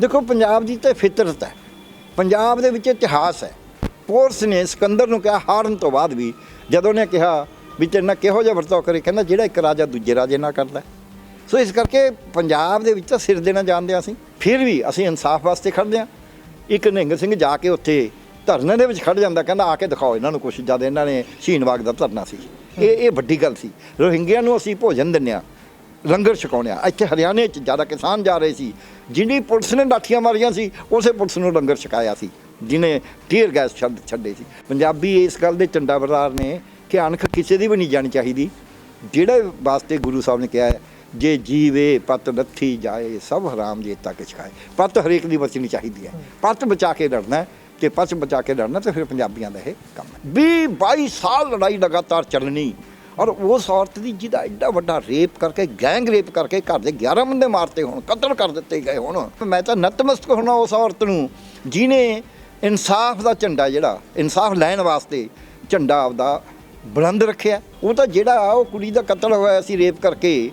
ਦੇਖੋ, ਪੰਜਾਬ ਦੀ ਤੇ ਫਿਤਰਤ ਹੈ। ਪੰਜਾਬ ਦੇ ਵਿੱਚ ਇਤਿਹਾਸ ਹੈ। ਪੋਰਸ ਨੇ ਸਿਕੰਦਰ ਨੂੰ ਕਿਹਾ, ਹਾਰਨ ਤੋਂ ਬਾਅਦ ਵੀ ਜਦੋਂ ਨੇ ਕਿਹਾ ਵੀ ਤੇਰੇ ਨਾਲ ਕਿਹੋ ਜਿਹਾ ਵਰਤਾਓ ਕਰੇ, ਕਹਿੰਦਾ ਜਿਹੜਾ ਇੱਕ ਰਾਜਾ ਦੂਜੇ ਰਾਜੇ ਨਾਲ ਕਰਦਾ ਸੋ ਇਸ ਕਰਕੇ ਪੰਜਾਬ ਦੇ ਵਿੱਚ ਤਾਂ ਸਿਰ ਦੇਣਾ ਜਾਣਦੇ ਹਾਂ ਅਸੀਂ। ਫਿਰ ਵੀ ਅਸੀਂ ਇਨਸਾਫ ਵਾਸਤੇ ਖੜਦੇ ਹਾਂ। ਇੱਕ ਨਿਹੰਗ ਸਿੰਘ ਜਾ ਕੇ ਉੱਥੇ ਧਰਨੇ ਦੇ ਵਿੱਚ ਖੜ ਜਾਂਦਾ, ਕਹਿੰਦਾ ਆ ਕੇ ਦਿਖਾਓ ਇਹਨਾਂ ਨੂੰ ਕੁਛ, ਜਦ ਇਹਨਾਂ ਨੇ ਸ਼ਹੀਨ ਬਾਗ ਦਾ ਧਰਨਾ ਸੀ। ਇਹ ਇਹ ਵੱਡੀ ਗੱਲ ਸੀ। ਰੋਹਿੰਗਿਆਂ ਨੂੰ ਅਸੀਂ ਭੋਜਨ ਦਿੰਦੇ ਹਾਂ। ਲੰਗਰ ਛਕਾਉਣਿਆ। ਇੱਥੇ ਹਰਿਆਣੇ 'ਚ ਜ਼ਿਆਦਾ ਕਿਸਾਨ ਜਾ ਰਹੇ ਸੀ। ਜਿਨੀ ਪੁਲਿਸ ਨੇ ਲਾਠੀਆਂ ਮਾਰੀਆਂ ਸੀ, ਉਸੇ ਪੁਲਿਸ ਨੂੰ ਲੰਗਰ ਛਕਾਇਆ ਸੀ, ਜਿਨੇ ਟੀਅਰ ਗੈਸ ਛੱਡ ਛੱਡੇ ਸੀ। ਪੰਜਾਬੀ ਇਸ ਗੱਲ ਦੇ ਝੰਡਾ ਬਰਦਾਰ ਨੇ ਕਿ ਅਣਖ ਕਿਸੇ ਦੀ ਵੀ ਨਹੀਂ ਜਾਣੀ ਚਾਹੀਦੀ। ਜਿਹੜੇ ਵਾਸਤੇ ਗੁਰੂ ਸਾਹਿਬ ਨੇ ਕਿਹਾ ਹੈ, ਜੇ ਜੀਵੇ ਪਤ ਨੱਥੀ ਜਾਏ, ਸਭ ਹਰਾਮ ਜੇ ਤੱਕ ਛਕਾਏ। ਪਤ ਹਰੇਕ ਦੀ ਬਚਣੀ ਚਾਹੀਦੀ ਹੈ। ਪਤ ਬਚਾ ਕੇ ਲੜਨਾ ਹੈ ਤੇ ਪਤ ਬਚਾ ਕੇ ਲੜਨਾ ਤੇ ਫਿਰ ਪੰਜਾਬੀਆਂ ਦਾ ਇਹ ਕੰਮ ਹੈ। 20 22 ਸਾਲ ਲੜਾਈ ਲਗਾਤਾਰ ਚੱਲਣੀ। ਔਰ ਉਸ ਔਰਤ ਦੀ ਜਿਹਦਾ ਐਡਾ ਵੱਡਾ ਰੇਪ ਕਰਕੇ ਗੈਂਗ ਰੇਪ ਕਰਕੇ ਘਰ ਦੇ 11 ਬੰਦੇ ਮਾਰਤੇ ਹੋਣ ਕਤਲ ਕਰ ਦਿੱਤੇ ਗਏ ਹੋਣ। ਮੈਂ ਤਾਂ ਨਤਮਸਤਕ ਹੋਣਾ ਉਸ ਔਰਤ ਨੂੰ ਜਿਨੇ ਇਨਸਾਫ ਦਾ ਝੰਡਾ ਜਿਹੜਾ ਇਨਸਾਫ ਲੈਣ ਵਾਸਤੇ ਝੰਡਾ ਆਪਦਾ ਬੁਲੰਦ ਰੱਖਿਆ। ਉਹ ਤਾਂ ਜਿਹੜਾ ਉਹ ਕੁੜੀ ਦਾ ਕਤਲ ਹੋਇਆ ਸੀ ਰੇਪ ਕਰਕੇ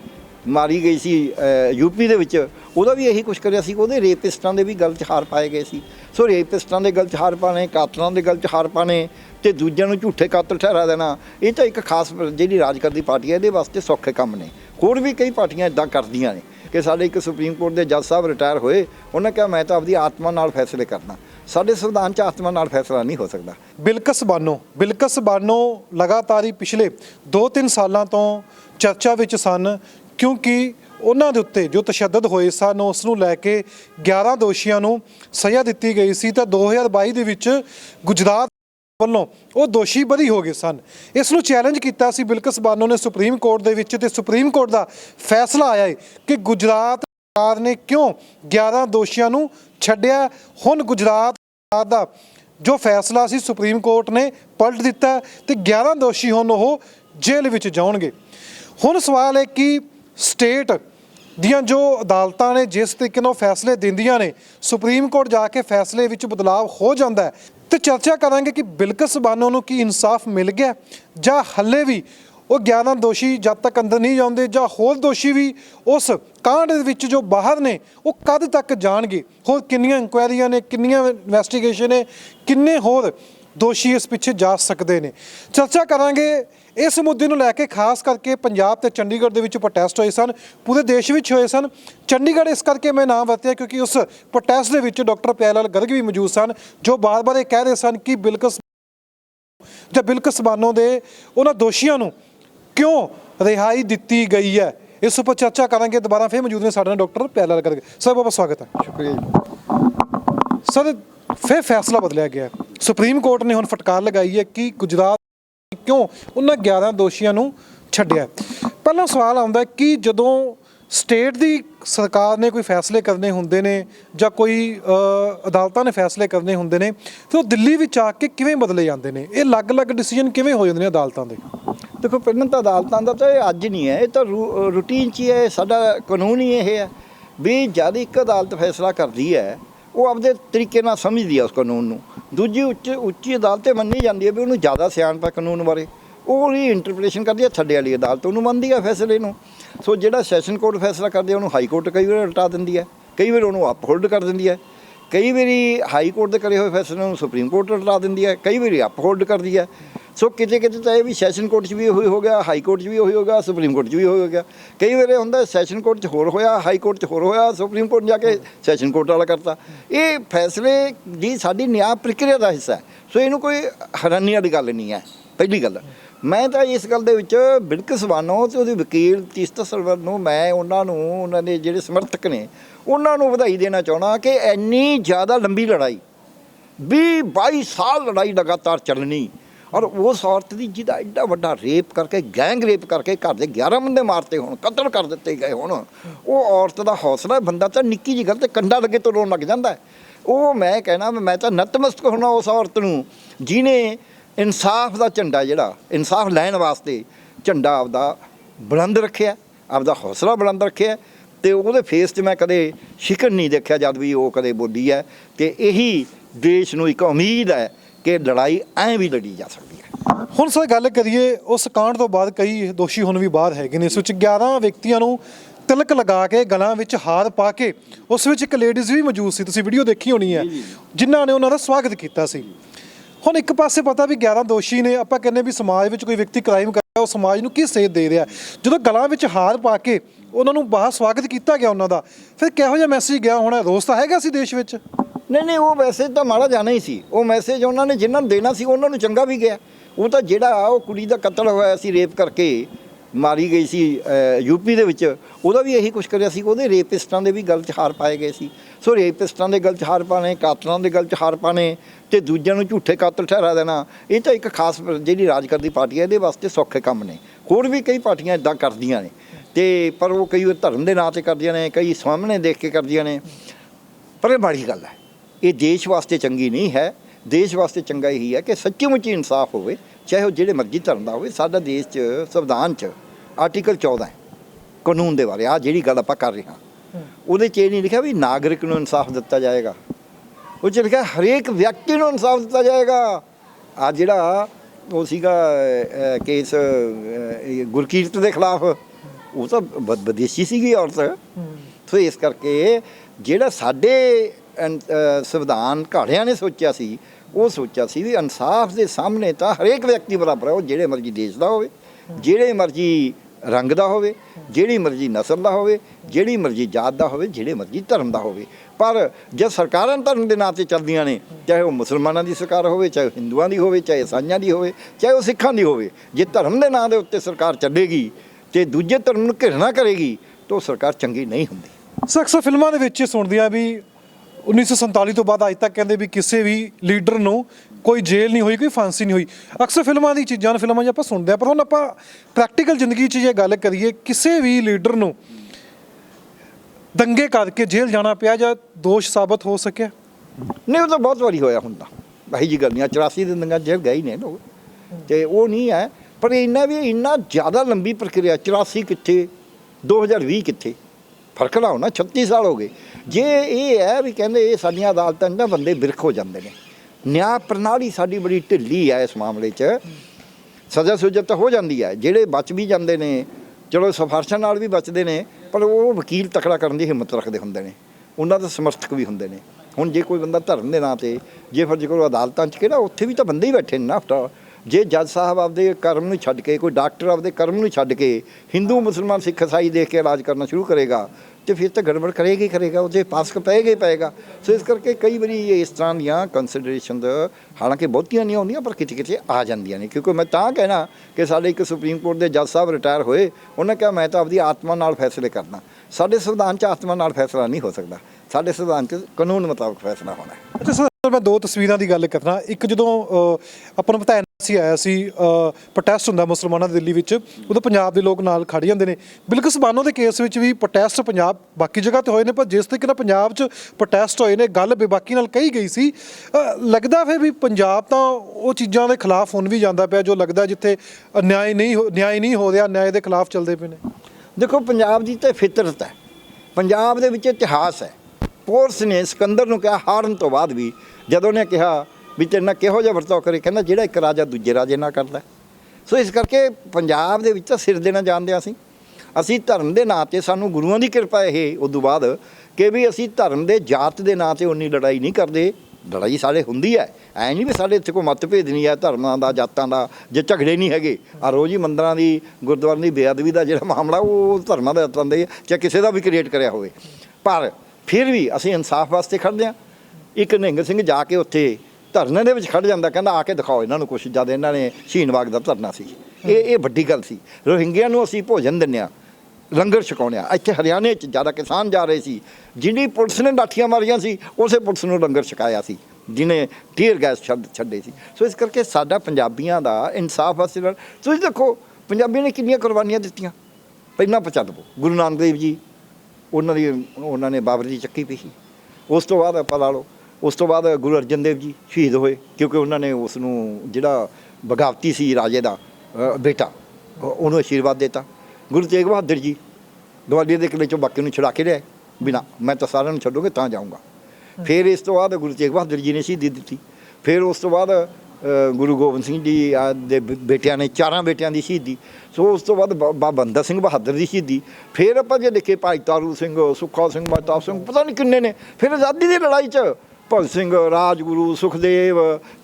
ਮਾਰੀ ਗਈ ਸੀ ਅ, ਯੂਪੀ ਦੇ ਵਿੱਚ। ਉਹਦਾ ਵੀ ਇਹੀ ਕੁਝ ਕਰਿਆ ਸੀ। ਉਹਦੇ ਰੇਪਿਸਟਾਂ ਦੇ ਵੀ ਗਲ 'ਚ ਹਾਰ ਪਾਏ ਗਏ ਸੀ। ਸੋ ਰੇਪਿਸਟਾਂ ਦੇ ਗਲ 'ਚ ਹਾਰ ਪਾਣੇ ਕਾਤਲਾਂ ਦੇ ਗਲ 'ਚ ਹਾਰ ਪਾਣੇ ਤੇ ਦੂਜਿਆਂ ਨੂੰ ਝੂਠੇ ਕਾਤਲ ਠਹਿਰਾ ਦੇਣਾ, ਇਹ ਤਾਂ ਇੱਕ ਖਾਸ ਜਿਹੜੀ ਰਾਜ ਕਰਦੀ ਪਾਰਟੀ ਹੈ, ਇਹਦੇ ਵਾਸਤੇ ਸੌਖੇ ਕੰਮ ਨੇ। ਹੋਰ ਵੀ ਕਈ ਪਾਰਟੀਆਂ ਇਦਾਂ ਕਰਦੀਆਂ ਨੇ ਕਿ ਸਾਡੇ ਇੱਕ ਸੁਪਰੀਮ ਕੋਰਟ ਦੇ ਜੱਜ ਸਾਹਿਬ ਰਿਟਾਇਰ ਹੋਏ, ਉਹਨਾਂ ਕਿਹਾ, ਮੈਂ ਤਾਂ ਆਪਦੀ ਆਤਮਾ ਨਾਲ ਫੈਸਲੇ ਕਰਨਾ। ਸਾਡੇ ਸੰਵਿਧਾਨ 'ਚ ਆਤਮਾ ਨਾਲ ਫੈਸਲਾ ਨਹੀਂ ਹੋ ਸਕਦਾ। ਬਿਲਕਸ ਬਾਨੋ ਬਿਲਕਸ ਬਾਨੋ ਲਗਾਤਾਰ ਹੀ ਪਿਛਲੇ 2-3 ਸਾਲਾਂ ਤੋਂ ਚਰਚਾ ਵਿੱਚ ਸਨ, ਕਿਉਂਕਿ ਉਹਨਾਂ ਦੇ ਉੱਤੇ ਜੋ ਤਸ਼ੱਦਦ ਹੋਏ ਸਨ, ਉਸ ਨੂੰ ਲੈ ਕੇ 11 ਦੋਸ਼ੀਆਂ ਨੂੰ ਸਜ਼ਾ ਦਿੱਤੀ ਗਈ ਸੀ। ਤਾਂ 2022 ਦੇ ਵਿੱਚ ਗੁਜਰਾਤ ਵੱਲੋਂ ਉਹ ਦੋਸ਼ੀ ਬਰੀ ਹੋ ਗਏ ਸਨ। ਇਸ ਨੂੰ ਚੈਲੰਜ ਕੀਤਾ ਸੀ ਬਿਲਕਸ ਬਾਨੋ ਨੇ ਸੁਪਰੀਮ ਕੋਰਟ ਦੇ ਵਿੱਚ ਤੇ ਸੁਪਰੀਮ ਕੋਰਟ ਦਾ ਫੈਸਲਾ ਆਇਆ ਹੈ ਕਿ ਗੁਜਰਾਤ ਸਰਕਾਰ ਨੇ ਕਿਉਂ 11 ਦੋਸ਼ੀਆਂ ਨੂੰ ਛੱਡਿਆ? ਹੁਣ ਗੁਜਰਾਤ ਸਰਕਾਰ ਦਾ ਜੋ ਫੈਸਲਾ ਸੀ ਸੁਪਰੀਮ ਕੋਰਟ ਨੇ ਪਲਟ ਦਿੱਤਾ ਹੈ ਤੇ 11 ਦੋਸ਼ੀ ਹੁਣ ਉਹ ਜੇਲ੍ਹ ਵਿੱਚ ਜਾਣਗੇ। ਹੁਣ ਸਵਾਲ ਹੈ ਕਿ ਸਟੇਟ ਦੀਆਂ ਜੋ ਅਦਾਲਤਾਂ ਨੇ ਜਿਸ ਤਰੀਕੇ ਨਾਲ ਫੈਸਲੇ ਦਿੰਦੀਆਂ ਨੇ, ਸੁਪਰੀਮ ਕੋਰਟ ਜਾ ਕੇ ਫੈਸਲੇ ਵਿੱਚ ਬਦਲਾਅ ਹੋ ਜਾਂਦਾ ਹੈ ਤੇ ਚਰਚਾ ਕਰਾਂਗੇ ਕਿ ਬਿਲਕਸ ਬਾਨੋ ਨੂੰ ਕੀ ਇਨਸਾਫ ਮਿਲ ਗਿਆ, ਜਾਂ ਹੱਲੇ ਵੀ ਉਹ 11 ਦੋਸ਼ੀ ਜਦ ਤੱਕ ਅੰਦਰ ਨਹੀਂ ਜਾਂਦੇ, ਜਾਂ ਹੋਰ ਦੋਸ਼ੀ ਵੀ ਉਸ ਕਾਂਡ ਦੇ ਵਿੱਚ ਜੋ ਬਾਹਰ ਨੇ, ਉਹ ਕਦ ਤੱਕ ਜਾਣਗੇ? ਹੋਰ ਕਿੰਨੀਆਂ ਇਨਕੁਆਇਰੀਆਂ ਨੇ, ਕਿੰਨੀਆਂ ਇਨਵੈਸਟੀਗੇਸ਼ਨ ਨੇ, ਕਿੰਨੇ ਹੋਰ ਦੋਸ਼ੀ ਇਸ ਪਿੱਛੇ ਜਾ ਸਕਦੇ ਨੇ। ਚਰਚਾ ਕਰਾਂਗੇ ਇਸ ਮੁੱਦੇ ਨੂੰ ਲੈ ਕੇ, ਖਾਸ ਕਰਕੇ ਪੰਜਾਬ ਤੇ ਚੰਡੀਗੜ੍ਹ ਦੇ ਵਿੱਚ ਪ੍ਰੋਟੈਸਟ ਹੋਏ ਸਨ, ਪੂਰੇ ਦੇਸ਼ ਵਿੱਚ ਹੋਏ ਸਨ। ਚੰਡੀਗੜ੍ਹ ਇਸ ਕਰਕੇ ਮੈਂ ਨਾਮ ਵਰਤਿਆ ਕਿਉਂਕਿ ਉਸ ਪ੍ਰੋਟੈਸਟ ਦੇ ਵਿੱਚ ਡਾਕਟਰ ਪਿਆਲਾਲ ਗਰਗ ਵੀ ਮੌਜੂਦ ਸਨ, ਜੋ ਬਾਰ-ਬਾਰ ਇਹ ਕਹਿ ਰਹੇ ਸਨ ਕਿ ਬਿਲਕਸ ਜਾਂ ਬਿਲਕਸ ਬਾਨੋ ਦੇ ਉਹਨਾਂ ਦੋਸ਼ੀਆਂ ਨੂੰ ਕਿਉਂ ਰਿਹਾਈ ਦਿੱਤੀ ਗਈ ਹੈ? ਇਸ ਉੱਪਰ ਚਰਚਾ ਕਰਾਂਗੇ। ਦੁਬਾਰਾ ਫਿਰ ਮੌਜੂਦ ਨੇ ਸਾਡੇ ਨਾਲ ਡਾਕਟਰ ਪਿਆਲਾਲ ਗਰਗ। ਸਰ, ਬਹੁਤ ਸਵਾਗਤ ਹੈ। ਸ਼ੁਕਰੀਆ ਜੀ। ਸਰ, ਫਿਰ ਫੈਸਲਾ ਬਦਲਿਆ ਗਿਆ ਸੁਪਰੀਮ ਕੋਰਟ ਨੇ ਹੁਣ ਫਟਕਾਰ ਲਗਾਈ ਹੈ ਕਿ ਗੁਜਰਾਤ ਕਿਉਂ ਉਹਨਾਂ 11 ਦੋਸ਼ੀਆਂ ਨੂੰ ਛੱਡਿਆ ਹੈ। ਪਹਿਲਾ ਸਵਾਲ ਆਉਂਦਾ ਕਿ ਜਦੋਂ ਸਟੇਟ ਦੀ ਸਰਕਾਰ ਨੇ ਕੋਈ ਫੈਸਲੇ ਕਰਨੇ ਹੁੰਦੇ ਨੇ ਜਾਂ ਕੋਈ ਅਦਾਲਤਾਂ ਨੇ ਫੈਸਲੇ ਕਰਨੇ ਹੁੰਦੇ ਨੇ, ਤੇ ਉਹ ਦਿੱਲੀ ਵਿੱਚ ਆ ਕੇ ਕਿਵੇਂ ਬਦਲੇ ਜਾਂਦੇ ਨੇ? ਇਹ ਅਲੱਗ-ਅਲੱਗ ਡਿਸੀਜਨ ਕਿਵੇਂ ਹੋ ਜਾਂਦੇ ਨੇ ਅਦਾਲਤਾਂ ਦੇ? ਦੇਖੋ, ਪਹਿਲਾਂ ਤਾਂ ਅਦਾਲਤਾਂ ਦਾ ਤਾਂ ਇਹ ਅੱਜ ਨਹੀਂ ਹੈ, ਇਹ ਤਾਂ ਰੂ- ਰੂਟੀਨ 'ਚ ਹੀ ਹੈ ਸਾਡਾ ਕਾਨੂੰਨ ਹੀ ਇਹ ਹੈ ਵੀ ਜਦ ਇੱਕ ਅਦਾਲਤ ਫੈਸਲਾ ਕਰਦੀ ਹੈ, ਉਹ ਆਪਦੇ ਤਰੀਕੇ ਨਾਲ ਸਮਝਦੀ ਹੈ ਉਸ ਕਾਨੂੰਨ ਨੂੰ। ਦੂਜੀ ਉੱਚ ਉੱਚੀ ਅਦਾਲਤ ਇਹ ਮੰਨੀ ਜਾਂਦੀ ਹੈ ਵੀ ਉਹਨੂੰ ਜ਼ਿਆਦਾ ਸਿਆਣਪ ਹੈ ਕਾਨੂੰਨ ਬਾਰੇ। ਉਹ ਉਹਦੀ ਇੰਟਰਪ੍ਰੀਟੇਸ਼ਨ ਕਰਦੀ ਹੈ ਥੱਲੇ ਵਾਲੀ ਅਦਾਲਤ ਉਹਨੂੰ ਮੰਨਦੀ ਹੈ ਫੈਸਲੇ ਨੂੰ। ਸੋ ਜਿਹੜਾ ਸੈਸ਼ਨ ਕੋਰਟ ਫੈਸਲਾ ਕਰਦੀ ਉਹਨੂੰ ਹਾਈ ਕੋਰਟ ਕਈ ਵਾਰ ਉਲਟਾ ਦਿੰਦੀ ਹੈ, ਕਈ ਵਾਰ ਉਹਨੂੰ ਅਪਹੋਲਡ ਕਰ ਦਿੰਦੀ ਹੈ। ਕਈ ਵਾਰੀ ਹਾਈ ਕੋਰਟ ਦੇ ਕਰੇ ਹੋਏ ਫੈਸਲੇ ਨੂੰ ਸੁਪਰੀਮ ਕੋਰਟ ਉਲਟਾ ਦਿੰਦੀ ਹੈ, ਕਈ ਵਾਰੀ ਅਪਹੋਲਡ ਕਰਦੀ ਹੈ। ਸੋ ਕਿਤੇ ਕਿਤੇ ਤਾਂ ਇਹ ਵੀ ਸੈਸ਼ਨ ਕੋਰਟ 'ਚ ਵੀ ਉਹੀ ਹੋ ਗਿਆ ਹਾਈ ਕੋਰਟ 'ਚ ਵੀ ਉਹੀ ਹੋ ਗਿਆ ਸੁਪਰੀਮ ਕੋਰਟ 'ਚ ਵੀ ਉਹੀ ਹੋ ਗਿਆ। ਕਈ ਵਾਰ ਇਹ ਹੁੰਦਾ ਸੈਸ਼ਨ ਕੋਰਟ 'ਚ ਹੋਰ ਹੋਇਆ ਹਾਈ ਕੋਰਟ 'ਚ ਹੋਰ ਹੋਇਆ ਸੁਪਰੀਮ ਕੋਰਟ ਜਾ ਕੇ ਸੈਸ਼ਨ ਕੋਰਟ ਵਾਲਾ ਕਰਤਾ। ਇਹ ਫੈਸਲੇ ਦੀ ਸਾਡੀ ਨਿਆਂ ਪ੍ਰਕਿਰਿਆ ਦਾ ਹਿੱਸਾ ਹੈ। ਸੋ ਇਹਨੂੰ ਕੋਈ ਹੈਰਾਨੀ ਵਾਲੀ ਗੱਲ ਨਹੀਂ ਹੈ, ਪਹਿਲੀ ਗੱਲ। ਮੈਂ ਤਾਂ ਇਸ ਗੱਲ ਦੇ ਵਿੱਚ ਬਿਲਕੁਲ ਸਵਾਨੋ ਤੇ ਉਹਦੇ ਵਕੀਲ ਤੀਸਤਾ ਸਰਵਰ ਨੂੰ ਮੈਂ, ਉਹਨਾਂ ਨੂੰ, ਉਹਨਾਂ ਦੇ ਜਿਹੜੇ ਸਮਰਥਕ ਨੇ, ਉਹਨਾਂ ਨੂੰ ਵਧਾਈ ਦੇਣਾ ਚਾਹਣਾ ਕਿ ਇੰਨੀ ਜ਼ਿਆਦਾ ਲੰਬੀ ਲੜਾਈ 20 22 ਸਾਲ ਲੜਾਈ ਲਗਾਤਾਰ ਚੱਲਣੀ। ਔਰ ਉਸ ਔਰਤ ਦੀ ਜਿਹਦਾ ਐਡਾ ਵੱਡਾ ਰੇਪ ਕਰਕੇ, ਗੈਂਗ ਰੇਪ ਕਰਕੇ ਘਰ ਦੇ 11 ਬੰਦੇ ਮਾਰਤੇ ਹੋਣ, ਕਤਲ ਕਰ ਦਿੱਤੇ ਗਏ ਹੋਣ, ਉਹ ਔਰਤ ਦਾ ਹੌਸਲਾ ਬੰਦਾ ਤਾਂ ਨਿੱਕੀ ਜਿਹੀ ਗੱਲ ਤੇ ਕੰਡਾ ਲੱਗੇ ਤੋਂ ਰੋਣ ਲੱਗ ਜਾਂਦਾ ਉਹ ਮੈਂ ਕਹਿਣਾ, ਮੈਂ ਤਾਂ ਨਤਮਸਤਕ ਹੋਣਾ ਉਸ ਔਰਤ ਨੂੰ ਜਿਨੇ ਇਨਸਾਫ ਦਾ ਝੰਡਾ ਜਿਹੜਾ, ਇਨਸਾਫ ਲੈਣ ਵਾਸਤੇ ਝੰਡਾ ਆਪਦਾ ਬੁਲੰਦ ਰੱਖਿਆ, ਆਪਦਾ ਹੌਸਲਾ ਬੁਲੰਦ ਰੱਖਿਆ, ਤੇ ਉਹਦੇ ਫੇਸ 'ਚ ਮੈਂ ਕਦੇ ਸ਼ਿਕਨ ਨਹੀਂ ਦੇਖਿਆ ਜਦ ਵੀ ਉਹ ਕਦੇ ਬੋਲੀ ਹੈ ਤੇ ਇਹੀ ਦੇਸ਼ ਨੂੰ ਇੱਕ ਉਮੀਦ ਹੈ ਕਿ ਲੜਾਈ ਐਂ ਵੀ ਲੜੀ ਜਾ ਸਕਦੀ ਹੈ। ਹੁਣ ਸਰ ਗੱਲ ਕਰੀਏ ਉਸ ਕਾਂਡ ਤੋਂ ਬਾਅਦ ਕਈ ਦੋਸ਼ੀ ਹੁਣ ਵੀ ਬਾਹਰ ਹੈਗੇ ਨੇ। ਇਸ ਵਿੱਚ 11 ਵਿਅਕਤੀਆਂ ਨੂੰ ਤਿਲਕ ਲਗਾ ਕੇ ਗਲਾਂ ਵਿੱਚ ਹਾਰ ਪਾ ਕੇ ਉਸ ਵਿੱਚ ਇੱਕ ਲੇਡੀਜ਼ ਵੀ ਮੌਜੂਦ ਸੀ। ਤੁਸੀਂ ਵੀਡੀਓ ਦੇਖੀ ਹੋਣੀ ਹੈ ਜਿਨ੍ਹਾਂ ਨੇ ਉਹਨਾਂ ਦਾ ਸਵਾਗਤ ਕੀਤਾ ਸੀ। ਹੁਣ ਇੱਕ ਪਾਸੇ ਪਤਾ ਵੀ 11 ਦੋਸ਼ੀ ਨੇ ਆਪਾਂ ਕਹਿੰਦੇ ਵੀ ਸਮਾਜ ਵਿੱਚ ਕੋਈ ਵਿਅਕਤੀ ਕ੍ਰਾਈਮ ਕਰ ਰਿਹਾ ਉਹ ਸਮਾਜ ਨੂੰ ਕੀ ਸੇਧ ਦੇ ਰਿਹਾ। ਜਦੋਂ ਗਲਾਂ ਵਿੱਚ ਹਾਰ ਪਾ ਕੇ ਉਹਨਾਂ ਨੂੰ ਬਾਹਰ ਸਵਾਗਤ ਕੀਤਾ ਗਿਆ ਉਹਨਾਂ ਦਾ ਫਿਰ ਕਿਹੋ ਜਿਹਾ ਮੈਸੇਜ ਗਿਆ? ਹੋਣਾ ਰੋਸ ਤਾਂ ਹੈਗਾ ਸੀ ਦੇਸ਼ ਵਿੱਚ? ਨਹੀਂ ਨਹੀਂ, ਉਹ ਮੈਸੇਜ ਤਾਂ ਮਾੜਾ ਜਾਣਾ ਹੀ ਸੀ। ਉਹ ਮੈਸੇਜ ਉਹਨਾਂ ਨੇ ਜਿਨ੍ਹਾਂ ਨੂੰ ਦੇਣਾ ਸੀ, ਉਹਨਾਂ ਨੂੰ ਚੰਗਾ ਵੀ ਗਿਆ। ਉਹ ਤਾਂ ਜਿਹੜਾ ਉਹ ਕੁੜੀ ਦਾ ਕਤਲ ਹੋਇਆ ਸੀ ਰੇਪ ਕਰਕੇ, ਮਾਰੀ ਗਈ ਸੀ ਯੂਪੀ ਦੇ ਵਿੱਚ, ਉਹਦਾ ਵੀ ਇਹੀ ਕੁਝ ਕਰਿਆ ਸੀ। ਉਹਦੇ ਰੇਪਿਸਟਾਂ ਦੇ ਵੀ ਗਲ 'ਚ ਹਾਰ ਪਾਏ ਗਏ ਸੀ। ਸੋ ਰੇਪਿਸਟਾਂ ਦੇ ਗਲ 'ਚ ਹਾਰ ਪਾਣੇ, ਕਾਤਲਾਂ ਦੇ ਗਲ 'ਚ ਹਾਰ ਪਾਣੇ, ਤੇ ਦੂਜਿਆਂ ਨੂੰ ਝੂਠੇ ਕਾਤਲ ਠਹਿਰਾ ਦੇਣਾ, ਇਹ ਤਾਂ ਇੱਕ ਖਾਸ ਜਿਹੜੀ ਰਾਜ ਕਰਦੀ ਪਾਰਟੀ ਹੈ, ਇਹਦੇ ਵਾਸਤੇ ਸੌਖੇ ਕੰਮ ਨੇ। ਹੋਰ ਵੀ ਕਈ ਪਾਰਟੀਆਂ ਇਦਾਂ ਕਰਦੀਆਂ ਨੇ। ਤੇ ਪਰ ਉਹ ਕਈ ਧਰਮ ਦੇ ਨਾਂ ਤੇ ਕਰਦੀਆਂ ਨੇ, ਕਈ ਸਾਹਮਣੇ ਦੇਖ ਕੇ ਕਰਦੀਆਂ ਨੇ। ਪਰ ਇਹ ਮਾੜੀ ਗੱਲ ਹੈ। ਇਹ ਦੇਸ਼ ਵਾਸਤੇ ਚੰਗੀ ਨਹੀਂ ਹੈ। ਦੇਸ਼ ਵਾਸਤੇ ਚੰਗਾ ਇਹੀ ਹੈ ਕਿ ਸੱਚੀ ਮੁੱਚੀ ਇਨਸਾਫ ਹੋਵੇ ਚਾਹੇ ਉਹ ਜਿਹੜੇ ਮਰਜ਼ੀ ਧਰਮ ਦਾ ਹੋਵੇ ਸਾਡਾ ਦੇਸ਼ 'ਚ ਸੰਵਿਧਾਨ 'ਚ ਆਰਟੀਕਲ 14 ਹੈ ਕਾਨੂੰਨ ਦੇ ਬਾਰੇ ਆ ਜਿਹੜੀ ਗੱਲ ਆਪਾਂ ਕਰ ਰਹੇ ਹਾਂ। ਉਹਦੇ 'ਚ ਇਹ ਨਹੀਂ ਲਿਖਿਆ ਵੀ ਨਾਗਰਿਕ ਨੂੰ ਇਨਸਾਫ ਦਿੱਤਾ ਜਾਏਗਾ। ਉਹ 'ਚ ਲਿਖਿਆ ਹਰੇਕ ਵਿਅਕਤੀ ਨੂੰ ਇਨਸਾਫ ਦਿੱਤਾ ਜਾਏਗਾ। ਆ ਜਿਹੜਾ ਉਹ ਸੀਗਾ ਕੇਸ ਗੁਰਕੀਰਤ ਦੇ ਖਿਲਾਫ ਉਹ ਤਾਂ ਵਿਦੇਸ਼ੀ ਸੀਗੀ ਔਰਤ। ਸੋ ਇਸ ਕਰਕੇ ਜਿਹੜਾ ਸਾਡੇ ਸੰਵਿਧਾਨ ਘਾੜਿਆਂ ਨੇ ਸੋਚਿਆ ਸੀ, ਉਹ ਸੋਚਿਆ ਸੀ ਵੀ ਇਨਸਾਫ ਦੇ ਸਾਹਮਣੇ ਤਾਂ ਹਰੇਕ ਵਿਅਕਤੀ ਬਰਾਬਰ ਹੈ, ਉਹ ਜਿਹੜੇ ਮਰਜ਼ੀ ਦੇਸ਼ ਦਾ ਹੋਵੇ, ਜਿਹੜੇ ਮਰਜ਼ੀ ਰੰਗ ਦਾ ਹੋਵੇ, ਜਿਹੜੀ ਮਰਜ਼ੀ ਨਸਲ ਦਾ ਹੋਵੇ, ਜਿਹੜੀ ਮਰਜ਼ੀ ਜਾਤ ਦਾ ਹੋਵੇ, ਜਿਹੜੇ ਮਰਜ਼ੀ ਧਰਮ ਦਾ ਹੋਵੇ। ਪਰ ਜੇ ਸਰਕਾਰਾਂ ਧਰਮ ਦੇ ਨਾਂ ਤੇ ਚੱਲਦੀਆਂ ਨੇ, ਚਾਹੇ ਉਹ ਮੁਸਲਮਾਨਾਂ ਦੀ ਸਰਕਾਰ ਹੋਵੇ, ਚਾਹੇ ਉਹ ਹਿੰਦੂਆਂ ਦੀ ਹੋਵੇ, ਚਾਹੇ ਈਸਾਈਆਂ ਦੀ ਹੋਵੇ, ਚਾਹੇ ਉਹ ਸਿੱਖਾਂ ਦੀ ਹੋਵੇ, ਜੇ ਧਰਮ ਦੇ ਨਾਂ ਦੇ ਉੱਤੇ ਸਰਕਾਰ ਚੱਲੇਗੀ ਤੇ ਦੂਜੇ ਧਰਮ ਨੂੰ ਘਿਰਣਾ ਕਰੇਗੀ, ਤਾਂ ਉਹ ਸਰਕਾਰ ਚੰਗੀ ਨਹੀਂ ਹੁੰਦੀ। ਸੋ ਅਕਸਰ ਫਿਲਮਾਂ ਦੇ ਵਿੱਚ ਇਹ ਵੀ 1947 ਤੋਂ ਬਾਅਦ ਅੱਜ ਤੱਕ ਕਹਿੰਦੇ ਵੀ ਕਿਸੇ ਵੀ ਲੀਡਰ ਨੂੰ ਕੋਈ ਜੇਲ੍ਹ ਨਹੀਂ ਹੋਈ, ਕੋਈ ਫਾਂਸੀ ਨਹੀਂ ਹੋਈ। ਅਕਸਰ ਫਿਲਮਾਂ ਦੀ ਚੀਜ਼ਾਂ, ਫਿਲਮਾਂ 'ਚ ਆਪਾਂ ਸੁਣਦੇ ਆ ਪਰ ਹੁਣ ਆਪਾਂ ਪ੍ਰੈਕਟੀਕਲ ਜ਼ਿੰਦਗੀ 'ਚ ਜੇ ਗੱਲ ਕਰੀਏ, ਕਿਸੇ ਵੀ ਲੀਡਰ ਨੂੰ ਦੰਗੇ ਕਰਕੇ ਜੇਲ੍ਹ ਜਾਣਾ ਪਿਆ ਜਾਂ ਦੋਸ਼ ਸਾਬਤ ਹੋ ਸਕਿਆ? ਨਹੀਂ, ਉਹ ਤਾਂ ਬਹੁਤ ਵਾਰੀ ਹੋਇਆ ਹੁੰਦਾ ਭਾਈ ਜੀ ਗੱਲ ਨਹੀਂ 84 ਦੇ ਦੰਗਾ ਜੇਲ੍ਹ ਗਏ ਨੇ ਲੋਕ। ਤੇ ਉਹ ਨਹੀਂ ਹੈ, ਪਰ ਇੰਨਾ ਵੀ, ਇੰਨਾ ਜ਼ਿਆਦਾ ਲੰਬੀ ਪ੍ਰਕਿਰਿਆ 84 ਕਿੱਥੇ 2020 ਕਿੱਥੇ? ਫ਼ਰਕ ਨਾ ਹੋਣਾ 36 ਸਾਲ ਹੋ ਗਏ। ਜੇ ਇਹ ਹੈ ਵੀ ਕਹਿੰਦੇ ਇਹ ਸਾਡੀਆਂ ਅਦਾਲਤਾਂ 'ਚ ਨਾ ਬੰਦੇ ਬਿਰਖ ਹੋ ਜਾਂਦੇ ਨੇ। ਨਿਆਂ ਪ੍ਰਣਾਲੀ ਸਾਡੀ ਬੜੀ ਢਿੱਲੀ ਹੈ ਇਸ ਮਾਮਲੇ 'ਚ। ਸਜ਼ਾ ਸੁਜਾ ਤਾਂ ਹੋ ਜਾਂਦੀ ਹੈ ਜਿਹੜੇ ਬਚ ਵੀ ਜਾਂਦੇ ਨੇ, ਚਲੋ ਸਿਫਾਰਸ਼ਾਂ ਨਾਲ ਵੀ ਬਚਦੇ ਨੇ, ਪਰ ਉਹ ਵਕੀਲ ਤਕੜਾ ਕਰਨ ਦੀ ਹਿੰਮਤ ਰੱਖਦੇ ਹੁੰਦੇ ਨੇ। ਉਹਨਾਂ ਦੇ ਸਮਰਥਕ ਵੀ ਹੁੰਦੇ ਨੇ। ਹੁਣ ਜੇ ਕੋਈ ਬੰਦਾ ਧਰਮ ਦੇ ਨਾਂ ਤੇ, ਜੇ ਫਿਰ ਜੇ ਕੋਈ ਅਦਾਲਤਾਂ 'ਚ ਕਿਹੜਾ, ਉੱਥੇ ਵੀ ਤਾਂ ਬੰਦੇ ਹੀ ਬੈਠੇ ਨੇ ਨਾ after। ਜੇ ਜੱਜ ਸਾਹਿਬ ਆਪਦੇ ਕਰਮ ਨੂੰ ਛੱਡ ਕੇ, ਕੋਈ ਡਾਕਟਰ ਆਪਦੇ ਕਰਮ ਨੂੰ ਛੱਡ ਕੇ ਹਿੰਦੂ, ਮੁਸਲਮਾਨ, ਸਿੱਖ, ਇਸਾਈ ਦੇਖ ਕੇ ਇਲਾਜ ਕਰਨਾ ਸ਼ੁਰੂ ਕਰੇਗਾ, ਤੇ ਫਿਰ ਤਾਂ ਗੜਬੜ ਕਰੇਗਾ ਹੀ ਕਰੇਗਾ, ਉਹਦੇ ਪਾਸਕ ਪਏਗਾ ਹੀ ਪਏਗਾ। ਸੋ ਇਸ ਕਰਕੇ ਕਈ ਵਾਰੀ ਇਹ ਇਸ ਤਰ੍ਹਾਂ ਦੀਆਂ ਕੰਸੀਡਰੇਸ਼ਨ ਹਾਲਾਂਕਿ ਬਹੁਤੀਆਂ ਨਹੀਂ ਆਉਂਦੀਆਂ, ਪਰ ਕਿਤੇ ਕਿਤੇ ਆ ਜਾਂਦੀਆਂ ਨੇ। ਕਿਉਂਕਿ ਮੈਂ ਤਾਂ ਕਹਿਣਾ ਕਿ ਸਾਡੇ ਇੱਕ ਸੁਪਰੀਮ ਕੋਰਟ ਦੇ ਜੱਜ ਸਾਹਿਬ ਰਿਟਾਇਰ ਹੋਏ, ਉਹਨਾਂ ਕਿਹਾ ਮੈਂ ਤਾਂ ਆਪਦੀ ਆਤਮਾ ਨਾਲ ਫੈਸਲੇ ਕਰਨਾ ਸਾਡੇ ਸੰਵਿਧਾਨ 'ਚ ਆਤਮਾ ਨਾਲ ਫੈਸਲਾ ਨਹੀਂ ਹੋ ਸਕਦਾ। ਸਾਡੇ ਸੰਵਿਧਾਨ 'ਚ ਕਾਨੂੰਨ ਮੁਤਾਬਕ ਫੈਸਲਾ ਹੋਣਾ ਹੈ। ਅੱਛਾ, ਸਰ, ਮੈਂ ਦੋ ਤਸਵੀਰਾਂ ਦੀ ਗੱਲ ਕਰਨਾ ਇੱਕ ਜਦੋਂ ਆਪਾਂ ਨੂੰ ਪਤਾ ਐਨਸੀ ਆਇਆ ਸੀ ਪ੍ਰੋਟੈਸਟ ਹੁੰਦਾ ਮੁਸਲਮਾਨਾਂ ਦੇ ਦਿੱਲੀ ਵਿੱਚ, ਉਦੋਂ ਪੰਜਾਬ ਦੇ ਲੋਕ ਨਾਲ ਖੜ ਜਾਂਦੇ ਨੇ। ਬਿਲਕੁਲ ਬਾਨੋ ਦੇ ਕੇਸ ਵਿੱਚ ਵੀ ਪ੍ਰੋਟੈਸਟ ਪੰਜਾਬ ਬਾਕੀ ਜਗ੍ਹਾ ਤੇ ਹੋਏ ਨੇ, ਪਰ ਜਿਸ ਤਰੀਕੇ ਨਾਲ ਪੰਜਾਬ 'ਚ ਪ੍ਰੋਟੈਸਟ ਹੋਏ ਨੇ, ਗੱਲ ਬੇਬਾਕੀ ਨਾਲ ਕਹੀ ਗਈ ਸੀ ਲੱਗਦਾ ਫਿਰ ਵੀ ਪੰਜਾਬ ਤਾਂ ਉਹ ਚੀਜ਼ਾਂ ਦੇ ਖਿਲਾਫ ਹੁਣ ਵੀ ਜਾਂਦਾ ਪਿਆ, ਜੋ ਲੱਗਦਾ ਜਿੱਥੇ ਨਿਆਂ ਨਹੀਂ ਹੋ- ਨਿਆਂ ਨਹੀਂ ਹੋ ਰਿਹਾ ਨਿਆਂ ਦੇ ਖਿਲਾਫ ਚੱਲਦੇ ਪਏ ਨੇ। ਦੇਖੋ, ਪੰਜਾਬ ਦੀ ਤਾਂ ਫਿਤਰਤ ਹੈ। ਪੰਜਾਬ ਦੇ ਵਿੱਚ ਇਤਿਹਾਸ ਹੈ। ਪੋਰਸ ਨੇ ਸਿਕੰਦਰ ਨੂੰ ਕਿਹਾ ਹਾਰਨ ਤੋਂ ਬਾਅਦ ਵੀ, ਜਦੋਂ ਨੇ ਕਿਹਾ ਵੀ ਤੇਰੇ ਨਾਲ ਕਿਹੋ ਜਿਹਾ ਵਰਤਾਓ ਕਰੇ, ਕਹਿੰਦਾ ਜਿਹੜਾ ਇੱਕ ਰਾਜਾ ਦੂਜੇ ਰਾਜੇ ਨਾਲ ਕਰਦਾ। ਸੋ ਇਸ ਕਰਕੇ ਪੰਜਾਬ ਦੇ ਵਿੱਚ ਤਾਂ ਸਿਰ ਦੇਣਾ ਜਾਣਦੇ ਹਾਂ ਅਸੀਂ। ਅਸੀਂ ਧਰਮ ਦੇ ਨਾਂ ਤੇ ਸਾਨੂੰ ਗੁਰੂਆਂ ਦੀ ਕਿਰਪਾ ਇਹ ਉਦੋਂ ਬਾਅਦ ਕਿ ਵੀ ਅਸੀਂ ਧਰਮ ਦੇ ਜਾਤ ਦੇ ਨਾਂ ਤੇ ਉਨੀ ਲੜਾਈ ਨਹੀਂ ਕਰਦੇ। ਲੜਾਈ ਸਾਡੇ ਹੁੰਦੀ ਹੈ। ਐ ਨਹੀਂ ਵੀ ਸਾਡੇ ਇੱਥੇ ਕੋਈ ਮਤਭੇਦ ਨਹੀਂ ਹੈ, ਧਰਮਾਂ ਦਾ, ਜਾਤਾਂ ਦਾ, ਜੇ ਝਗੜੇ ਨਹੀਂ ਹੈਗੇ। ਆ ਰੋਜ਼ ਹੀ ਮੰਦਰਾਂ ਦੀ, ਗੁਰਦੁਆਰਿਆਂ ਦੀ ਬੇਅਦਬੀ ਦਾ ਜਿਹੜਾ ਮਾਮਲਾ, ਉਹ ਧਰਮਾਂ ਦੇ ਜਾਤਾਂ ਦੇ ਚਾਹੇ ਕਿਸੇ ਦਾ ਵੀ ਕ੍ਰੀਏਟ ਕਰਿਆ ਹੋਵੇ। ਪਰ ਫਿਰ ਵੀ ਅਸੀਂ ਇਨਸਾਫ ਵਾਸਤੇ ਖੜਦੇ ਹਾਂ। ਇੱਕ ਨਿਹੰਗ ਸਿੰਘ ਜਾ ਕੇ ਉੱਥੇ ਧਰਨੇ ਦੇ ਵਿੱਚ ਖੜ ਜਾਂਦਾ, ਕਹਿੰਦਾ ਆ ਕੇ ਦਿਖਾਓ ਇਹਨਾਂ ਨੂੰ ਕੁਛ, ਜਦ ਇਹਨਾਂ ਨੇ ਸ਼ਹੀਨ ਬਾਗ ਦਾ ਧਰਨਾ ਸੀ। ਇਹ ਇਹ ਵੱਡੀ ਗੱਲ ਸੀ। ਰੋਹਿੰਗਿਆਂ ਨੂੰ ਅਸੀਂ ਭੋਜਨ ਦਿੰਦੇ ਹਾਂ, ਲੰਗਰ ਛਕਾਉਂਦੇ ਆ ਇੱਥੇ ਹਰਿਆਣੇ 'ਚ ਜ਼ਿਆਦਾ ਕਿਸਾਨ ਜਾ ਰਹੇ ਸੀ। ਜਿੰਨੀ ਪੁਲਿਸ ਨੇ ਲਾਠੀਆਂ ਮਾਰੀਆਂ ਸੀ, ਉਸੇ ਪੁਲਿਸ ਨੂੰ ਲੰਗਰ ਛਕਾਇਆ ਸੀ ਜਿਨੇ ਟੀਅਰ ਗੈਸ ਛੱਡ ਛੱਡੇ ਸੀ। ਸੋ ਇਸ ਕਰਕੇ ਸਾਡਾ ਪੰਜਾਬੀਆਂ ਦਾ ਇਨਸਾਫ ਵਾਸਤੇ ਲੜ- ਤੁਸੀਂ ਦੇਖੋ, ਪੰਜਾਬੀਆਂ ਨੇ ਕਿੰਨੀਆਂ ਕੁਰਬਾਨੀਆਂ ਦਿੱਤੀਆਂ। ਪਹਿਲਾਂ ਪਛਾ ਲਵੋ, ਗੁਰੂ ਨਾਨਕ ਦੇਵ ਜੀ, ਉਹਨਾਂ ਦੀ ਉਹਨਾਂ ਨੇ ਬਾਬਰ ਦੀ ਚੱਕੀ ਪਈ ਸੀ। ਉਸ ਤੋਂ ਬਾਅਦ ਆਪਾਂ ਲਾ ਲਓ ਉਸ ਤੋਂ ਬਾਅਦ ਗੁਰੂ ਅਰਜਨ ਦੇਵ ਜੀ ਸ਼ਹੀਦ ਹੋਏ ਕਿਉਂਕਿ ਉਹਨਾਂ ਨੇ ਉਸ ਨੂੰ ਜਿਹੜਾ ਬਗਾਵਤੀ ਸੀ ਰਾਜੇ ਦਾ ਬੇਟਾ ਉਹ- ਉਹਨੂੰ ਆਸ਼ੀਰਵਾਦ ਦਿੱਤਾ। ਗੁਰੂ ਤੇਗ ਬਹਾਦਰ ਜੀ ਗਵਾਲੀਅਰ ਦੇ ਕਿਲੇ ਚੋਂ ਬਾਕੀ ਨੂੰ ਛੁਡਾ ਕੇ ਲਿਆਏ ਬਿਨਾ ਮੈਂ ਤਾਂ ਸਾਰਿਆਂ ਨੂੰ ਛੱਡੋਗੇ ਤਾਂ ਜਾਊਂਗਾ। ਫਿਰ ਇਸ ਤੋਂ ਬਾਅਦ ਗੁਰੂ ਤੇਗ ਬਹਾਦਰ ਜੀ ਨੇ ਸ਼ਹੀਦੀ ਦਿੱਤੀ। ਫਿਰ ਉਸ ਤੋਂ ਬਾਅਦ ਗੁਰੂ ਗੋਬਿੰਦ ਸਿੰਘ ਜੀ ਦੇ ਬੇਟਿਆਂ ਨੇ ਚਾਰਾਂ ਬੇਟਿਆਂ ਦੀ ਸ਼ਹੀਦੀ। ਸੋ ਉਸ ਤੋਂ ਬਾਅਦ ਬਾਬਾ ਬੰਦਾ ਸਿੰਘ ਬਹਾਦਰ ਦੀ ਸ਼ਹੀਦੀ। ਫਿਰ ਆਪਾਂ ਜੇ ਦੇਖੇ ਭਾਈ ਤਾਰੂ ਸਿੰਘ ਸੁੱਖਾ ਸਿੰਘ ਮਹਤਾਬ ਸਿੰਘ ਪਤਾ ਨਹੀਂ ਕਿੰਨੇ ਨੇ। ਫਿਰ ਆਜ਼ਾਦੀ ਦੀ ਲੜਾਈ 'ਚ ਭਗਤ ਸਿੰਘ ਰਾਜਗੁਰੂ ਸੁਖਦੇਵ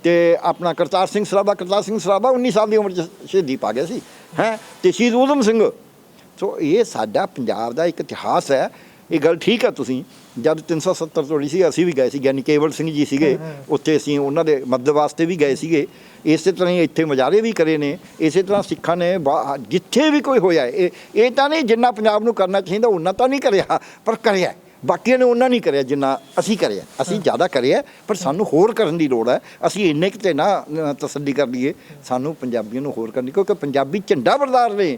ਤੇ ਆਪਣਾ ਕਰਤਾਰ ਸਿੰਘ ਸਰਾਭਾ। ਕਰਤਾਰ ਸਿੰਘ ਸਰਾਭਾ 19 ਸਾਲ ਦੀ ਉਮਰ 'ਚ ਸ਼ਹੀਦੀ ਪਾ ਗਿਆ ਸੀ ਹੈ? ਤੇ ਸ਼ਹੀਦ ਊਧਮ ਸਿੰਘ। ਸੋ ਇਹ ਸਾਡਾ ਪੰਜਾਬ ਦਾ ਇੱਕ ਇਤਿਹਾਸ ਹੈ। ਇਹ ਗੱਲ ਠੀਕ ਹੈ ਤੁਸੀਂ। ਜਦ 370 ਤੋੜੀ ਸੀ ਅਸੀਂ ਵੀ ਗਏ ਸੀ ਗਿਆਨੀ ਕੇਵਲ ਸਿੰਘ ਜੀ ਸੀਗੇ। ਉੱਥੇ ਅਸੀਂ ਉਹਨਾਂ ਦੇ ਮਦਦ ਵਾਸਤੇ ਵੀ ਗਏ ਸੀਗੇ। ਇਸੇ ਤਰ੍ਹਾਂ ਹੀ ਇੱਥੇ ਮੁਜ਼ਾਹਰੇ ਵੀ ਕਰੇ ਨੇ। ਇਸੇ ਤਰ੍ਹਾਂ ਸਿੱਖਾਂ ਨੇ ਜਿੱਥੇ ਵੀ ਕੋਈ ਹੋਇਆ ਇਹ ਇਹ ਤਾਂ ਨਹੀਂ ਜਿੰਨਾ ਪੰਜਾਬ ਨੂੰ ਕਰਨਾ ਚਾਹੀਦਾ ਉਹਨਾਂ ਤਾਂ ਨਹੀਂ ਕਰਿਆ ਪਰ ਕਰਿਆ। ਬਾਕੀਆਂ ਨੇ ਉਹਨਾਂ ਨਹੀਂ ਕਰਿਆ ਜਿੰਨਾ ਅਸੀਂ ਕਰਿਆ। ਅਸੀਂ ਜ਼ਿਆਦਾ ਕਰਿਆ, ਪਰ ਸਾਨੂੰ ਹੋਰ ਕਰਨ ਦੀ ਲੋੜ ਹੈ। ਅਸੀਂ ਇੰਨੇ ਕਿਤੇ ਨਾ ਤਸੱਲੀ ਕਰ ਲਈਏ। ਸਾਨੂੰ ਪੰਜਾਬੀਆਂ ਨੂੰ ਹੋਰ ਕਰਨੀ ਕਿਉਂਕਿ ਪੰਜਾਬੀ ਝੰਡਾ ਬਰਦਾਰ ਨੇ।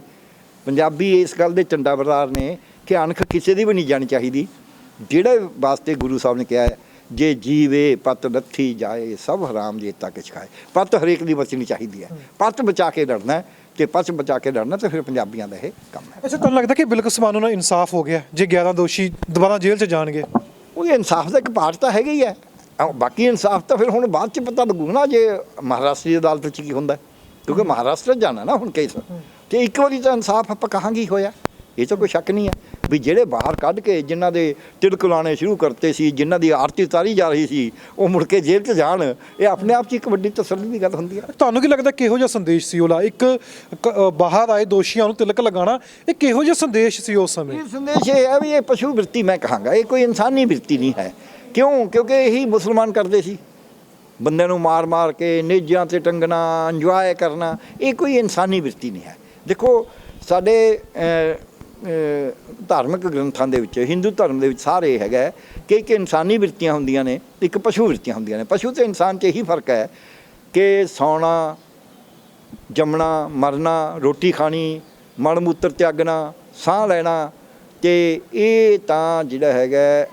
ਪੰਜਾਬੀ ਇਸ ਗੱਲ ਦੇ ਝੰਡਾ ਬਰਦਾਰ ਨੇ ਕਿ ਅਣਖ ਕਿਸੇ ਦੀ ਵੀ ਨਹੀਂ ਜਾਣੀ ਚਾਹੀਦੀ। ਜਿਹੜੇ ਵਾਸਤੇ ਗੁਰੂ ਸਾਹਿਬ ਨੇ ਕਿਹਾ ਹੈ, ਜੇ ਜੀਵੇ ਪਤ ਨੱਥੀ ਜਾਏ, ਸਭ ਹਰਾਮ ਜੇ ਤੱਕ ਛਕਾਏ ਪਤ ਹਰੇਕ ਦੀ ਬਚਣੀ ਚਾਹੀਦੀ ਹੈ। ਪਤ ਬਚਾ ਕੇ ਲੜਨਾ ਤੇ ਪਤ ਬਚਾ ਕੇ ਲੜਨਾ ਤੇ ਫਿਰ ਪੰਜਾਬੀਆਂ ਦਾ ਇਹ ਕੰਮ ਹੈ। ਅੱਛਾ ਤੁਹਾਨੂੰ ਲੱਗਦਾ ਕਿ ਬਿਲਕਿਸ ਬਾਨੋ ਨਾਲ ਇਨਸਾਫ ਹੋ ਗਿਆ ਜੇ 11 ਦੋਸ਼ੀ ਦੁਬਾਰਾ ਜੇਲ੍ਹ 'ਚ ਜਾਣਗੇ? ਉਹ ਇਨਸਾਫ ਦਾ ਇੱਕ ਪਾਰਟ ਤਾਂ ਹੈਗਾ ਹੀ ਹੈ। ਬਾਕੀ ਇਨਸਾਫ ਤਾਂ ਫਿਰ ਹੁਣ ਬਾਅਦ ਚ ਪਤਾ ਲੱਗੂ ਨਾ ਜੇ ਮਹਾਰਾਸ਼ਟਰੀ ਅਦਾਲਤ ਚ ਕੀ ਹੁੰਦਾ। ਕਿਉਂਕਿ ਮਹਾਰਾਸ਼ਟਰ ਜਾਣਾ ਨਾ ਹੁਣ ਕੇਸ। ਤੇ ਇੱਕ ਵਾਰੀ ਤਾਂ ਇਨਸਾਫ ਆਪਾਂ ਕਹਾਂਗੇ ਹੋਇਆ। ਇਹ ਤਾਂ ਕੋਈ ਸ਼ੱਕ ਨਹੀਂ ਹੈ। ਵੀ ਜਿਹੜੇ ਬਾਹਰ ਕੱਢ ਕੇ ਜਿਨ੍ਹਾਂ ਦੇ ਤਿਲਕ ਲਾਣੇ ਸ਼ੁਰੂ ਕਰਤੇ ਸੀ ਜਿਨ੍ਹਾਂ ਦੀ ਆਰਤੀ ਉਤਾਰੀ ਜਾ ਰਹੀ ਸੀ ਉਹ ਮੁੜ ਕੇ ਜੇਲ੍ਹ 'ਚ ਜਾਣ ਇਹ ਆਪਣੇ ਆਪ 'ਚ ਇੱਕ ਵੱਡੀ ਤਸੱਲੀ ਦੀ ਗੱਲ ਹੁੰਦੀ ਹੈ। ਤੁਹਾਨੂੰ ਕੀ ਲੱਗਦਾ ਕਿਹੋ ਜਿਹਾ ਸੰਦੇਸ਼ ਸੀ ਉਹਲਾ ਇੱਕ ਬਾਹਰ ਆਏ ਦੋਸ਼ੀਆਂ ਨੂੰ ਤਿਲਕ ਲਗਾਉਣਾ ਇਹ ਕਿਹੋ ਜਿਹਾ ਸੰਦੇਸ਼ ਸੀ ਉਸ ਸਮੇਂ? ਇਹ ਸੰਦੇਸ਼ ਇਹ ਹੈ ਵੀ ਇਹ ਪਸ਼ੂ ਬਿਰਤੀ ਮੈਂ ਕਹਾਂਗਾ ਇਹ ਕੋਈ ਇਨਸਾਨੀ ਬਿਰਤੀ ਨਹੀਂ ਹੈ। ਕਿਉਂ? ਕਿਉਂਕਿ ਇਹੀ ਮੁਸਲਮਾਨ ਕਰਦੇ ਸੀ। ਬੰਦੇ ਨੂੰ ਮਾਰ ਮਾਰ ਕੇ ਨੇਜਾਂ ਤੇ ਟੰਗਣਾ ਇੰਜੋਏ ਕਰਨਾ ਇਹ ਕੋਈ ਇਨਸਾਨੀ ਬਿਰਤੀ ਨਹੀਂ ਹੈ। ਦੇਖੋ ਸਾਡੇ ਧਾਰਮਿਕ ਗ੍ਰੰਥਾਂ ਦੇ ਵਿੱਚ, ਹਿੰਦੂ ਧਰਮ ਦੇ ਵਿੱਚ ਸਾਰੇ ਹੈਗਾ ਹੈ ਕਿ ਇੱਕ ਇਨਸਾਨੀ ਬਿਰਤੀਆਂ ਹੁੰਦੀਆਂ ਨੇ, ਇੱਕ ਪਸ਼ੂ ਬਿਰਤੀਆਂ ਹੁੰਦੀਆਂ ਨੇ। ਪਸ਼ੂ ਤੇ ਇਨਸਾਨ 'ਚ ਇਹੀ ਫ਼ਰਕ ਹੈ ਕਿ ਸੌਣਾ, ਜੰਮਣਾ, ਮਰਨਾ, ਰੋਟੀ ਖਾਣੀ, ਮਲ ਮੂਤਰ ਤਿਆਗਣਾ, ਸਾਹ ਲੈਣਾ ਤੇ ਇਹ ਤਾਂ ਜਿਹੜਾ ਹੈਗਾ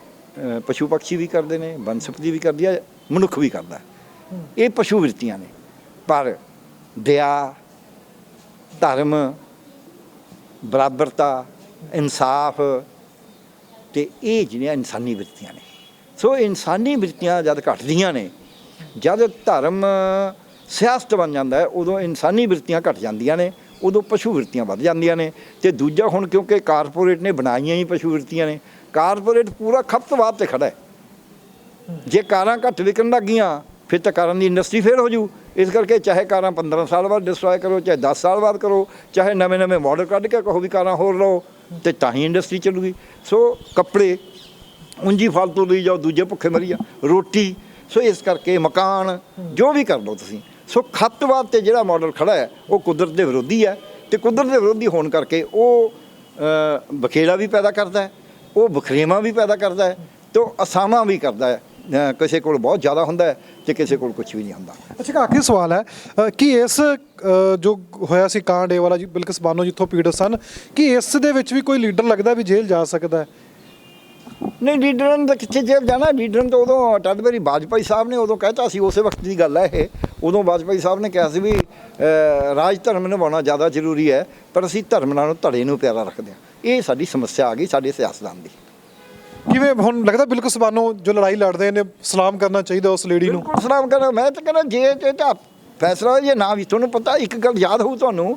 ਪਸ਼ੂ ਪਕਸ਼ੀ ਵੀ ਕਰਦੇ ਨੇ ਬਨਸਪਤੀ ਵੀ ਕਰਦੀ ਹੈ, ਮਨੁੱਖ ਵੀ ਕਰਦਾ ਇਹ ਪਸ਼ੂ ਵ੍ਰਿਤੀਆਂ ਨੇ। ਪਰ ਦਇਆ, ਧਰਮ, ਬਰਾਬਰਤਾ ਇਨਸਾਫ ਤੇ ਇਹ ਜਿਹੜੀਆਂ ਇਨਸਾਨੀ ਬਿਰਤੀਆਂ ਨੇ। ਸੋ ਇਨਸਾਨੀ ਬਿਰਤੀਆਂ ਜਦ ਘਟਦੀਆਂ ਨੇ, ਜਦ ਧਰਮ ਸਿਆਸਤ ਬਣ ਜਾਂਦਾ ਹੈ, ਉਦੋਂ ਇਨਸਾਨੀ ਬਿਰਤੀਆਂ ਘਟ ਜਾਂਦੀਆਂ ਨੇ, ਉਦੋਂ ਪਸ਼ੂ ਬਿਰਤੀਆਂ ਵੱਧ ਜਾਂਦੀਆਂ ਨੇ। ਤੇ ਦੂਜਾ ਹੁਣ ਕਿਉਂਕਿ ਕਾਰਪੋਰੇਟ ਨੇ ਬਣਾਈਆਂ ਹੀ ਪਸ਼ੂ ਬਿਰਤੀਆਂ ਨੇ, ਕਾਰਪੋਰੇਟ ਪੂਰਾ ਖਪਤਵਾਦ ਤੇ ਖੜਾ ਹੈ। ਜੇ ਕਾਰਾਂ ਘੱਟ ਵਿਕਣ ਲੱਗੀਆਂ, ਫਿਰ ਤਾਂ ਕਾਰਾਂ ਦੀ ਇੰਡਸਟਰੀ ਫੇਲ ਹੋ ਜੂ। ਇਸ ਕਰਕੇ ਚਾਹੇ ਕਾਰਾਂ 15 ਸਾਲ ਬਾਅਦ ਡਿਸਟਰੋਏ ਕਰੋ, ਚਾਹੇ 10 ਸਾਲ ਬਾਅਦ ਕਰੋ, ਚਾਹੇ ਨਵੇਂ ਨਵੇਂ ਮਾਡਲ ਕੱਢ ਕੇ ਕਹੋ ਵੀ ਕਾਰਾਂ ਹੋਰ ਲਓ। ਤੇ ਤਾਂ ਹੀ ਇੰਡਸਟਰੀ ਚੱਲੂਗੀ ਸੋ ਕੱਪੜੇ ਉਂਜੀ ਫਾਲਤੂ ਲਈ ਜਾਓ ਦੂਜੇ ਭੁੱਖੇ ਮਰੀ ਜਾ ਰੋਟੀ ਸੋ ਇਸ ਕਰਕੇ ਮਕਾਨ ਜੋ ਵੀ ਕਰ ਲਓ ਤੁਸੀਂ। ਸੋ ਖੱਤਵਾਦ ਤੇ ਜਿਹੜਾ ਮਾਡਲ ਖੜਾ ਹੈ ਉਹ ਕੁਦਰਤ ਦੇ ਵਿਰੋਧੀ ਹੈ। ਤੇ ਕੁਦਰਤ ਦੇ ਵਿਰੋਧੀ ਹੋਣ ਕਰਕੇ ਉਹ ਅ, ਬਖੇੜਾ ਵੀ ਪੈਦਾ ਕਰਦਾ ਹੈ ਉਹ ਬਖਰੇਵਾਂ ਵੀ ਪੈਦਾ ਕਰਦਾ ਹੈ ਤੇ ਉਹ ਅਸਾਮਾਂ ਵੀ ਕਰਦਾ ਹੈ। ਕਿਸੇ ਕੋਲ ਬਹੁਤ ਜ਼ਿਆਦਾ ਹੁੰਦਾ ਹੈ ਤੇ ਕਿਸੇ ਕੋਲ ਕੁਝ ਵੀ ਨਹੀਂ ਹੁੰਦਾ। ਅੱਛਾ ਇੱਕ ਆਖਰੀ ਸਵਾਲ ਹੈ। ਅ, ਕਿ ਇਸ ਅ, ਜੋ ਹੋਇਆ ਸੀ ਕਾਂਡੇ ਵਾਲਾ ਜੀ ਬਿਲਕਿਸ ਬਾਨੋ ਜਿੱਥੋਂ ਪੀੜਤ ਸਨ ਕਿ ਇਸ ਦੇ ਵਿੱਚ ਵੀ ਕੋਈ ਲੀਡਰ ਲੱਗਦਾ ਵੀ ਜੇਲ੍ਹ ਜਾ ਸਕਦਾ ਹੈ? ਨਹੀਂ ਲੀਡਰਾਂ ਨੇ ਤਾਂ ਕਿੱਥੇ ਜੇਲ੍ਹ ਜਾਣਾ? ਲੀਡਰਾਂ ਨੇ ਤਾਂ ਉਦੋਂ ਅਟਲ ਬਿਹਾਰੀ ਵਾਜਪਾਈ ਸਾਹਿਬ ਨੇ ਉਦੋਂ ਕਹਿਤਾ ਸੀ ਉਸੇ ਵਕਤ ਦੀ ਗੱਲ ਹੈ ਇਹ। ਉਦੋਂ ਵਾਜਪਾਈ ਸਾਹਿਬ ਨੇ ਕਿਹਾ ਸੀ ਵੀ ਅ, ਰਾਜ ਧਰਮ ਨਿਭਾਉਣਾ ਜ਼ਿਆਦਾ ਜ਼ਰੂਰੀ ਹੈ ਪਰ ਅਸੀਂ ਧਰਮ ਨਾਲੋਂ ਧੜੇ ਨੂੰ ਪਿਆਰਾ ਰੱਖਦੇ ਹਾਂ। ਇਹ ਸਾਡੀ ਸਮੱਸਿਆ ਆ ਗਈ ਸਾਡੇ ਸਿਆਸਤਦਾਨ ਦੀ। ਕਿਵੇਂ ਹੁਣ ਲੱਗਦਾ ਬਿਲਕੁਲ ਬਾਨੋ ਜੋ ਲੜਾਈ ਲੜਦੇ ਨੇ, ਸਲਾਮ ਕਰਨਾ ਚਾਹੀਦਾ ਉਸ ਲੇਡੀ ਨੂੰ? ਸਲਾਮ ਕਰਨਾ, ਮੈਂ ਤਾਂ ਕਹਿੰਦਾ ਜੇ ਤੇ ਤਾਂ ਫੈਸਲਾ ਜੇ ਨਾ ਵੀ ਤੁਹਾਨੂੰ ਪਤਾ, ਇੱਕ ਗੱਲ ਯਾਦ ਹੋਊ ਤੁਹਾਨੂੰ